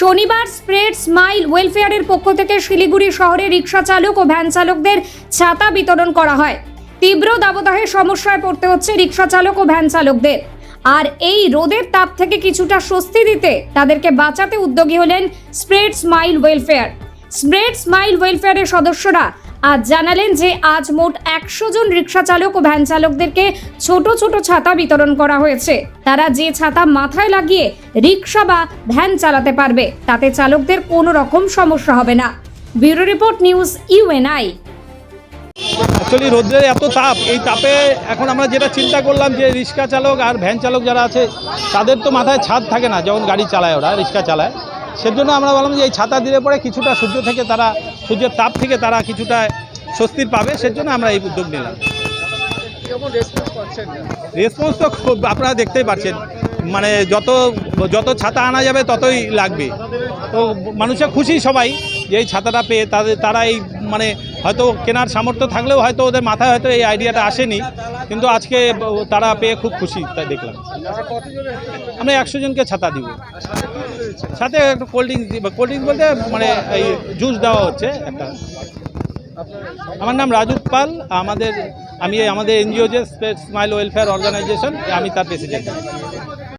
শনিবার spread smile ওয়েলফেয়ারের পক্ষ থেকে শিলিগুড়ি শহরে রিক্সা চালক ও ভ্যান চালকদের ছাতা বিতরণ করা হয়। তীব্র দাবদাহের সমস্যায় পড়তে হচ্ছে রিক্সা চালক ও ভ্যান চালকদের। আর এই রোদের তাপ থেকে কিছুটা স্বস্তি দিতে তাদেরকে বাঁচাতে উদ্যোগী হলেন spread smile welfare. Spread smile ওয়েলফেয়ারের সদস্যরা আজ জানালেন যে আজ মোট একশো জন রিক্সা চালক ও ভ্যান চালকদেরকে ছোট ছোট ছাতা বিতরণ করা হয়েছে। তারা যে ছাতা মাথায় লাগিয়ে রিক্সা বা ভ্যান চালাতে পারবে, তাতে চালকদের কোনো রকম সমস্যা হবে না। Bureau report news UNI actually রোদ্রের এত তাপ, এই তাপে এখন আমরা যেটা চিন্তা করলাম যে রিক্সা চালক আর ভ্যান চালক যারা আছে, তাদের তো মাথায় ছাদ থাকে না, যখন গাড়ি চালায় ওরা, রিক্সা চালায়। সেজন্য আমরা বললাম যে এই ছাতা দিলে পরে কিছুটা সূর্য থেকে তারা সূর্যের তাপ থেকে তারা কিছুটা স্বস্তির পাবে সেজন্য আমরা এই উদ্যোগ নিলাম। রেসপন্স তো খুব আপনারা দেখতেই পাচ্ছেন। মানে যত যত ছাতা আনা যাবে ততই লাগবে। তো মানুষের খুশি সবাই যে এই ছাতাটা পেয়ে তাদের তারা এই মানে হয়তো কেনার সামর্থ্য থাকলেও হয়তো ওদের মাথায় হয়তো এই আইডিয়াটা আসেনি। কিন্তু আজকে তারা পেয়ে খুব খুশি, তাই দেখলাম। আমরা একশো জনকে ছাতা দিব। সাথে একটা কোল্ড ড্রিঙ্কস কোল্ড ড্রিঙ্কস বলতে মানে এই জুস দেওয়া হচ্ছে একটা। আমার নাম রাজু পাল, আমাদের আমি আমাদের এনজিও যে স্মাইল ওয়েলফেয়ার অর্গানাইজেশন আমি তার প্রেসিডেন্ট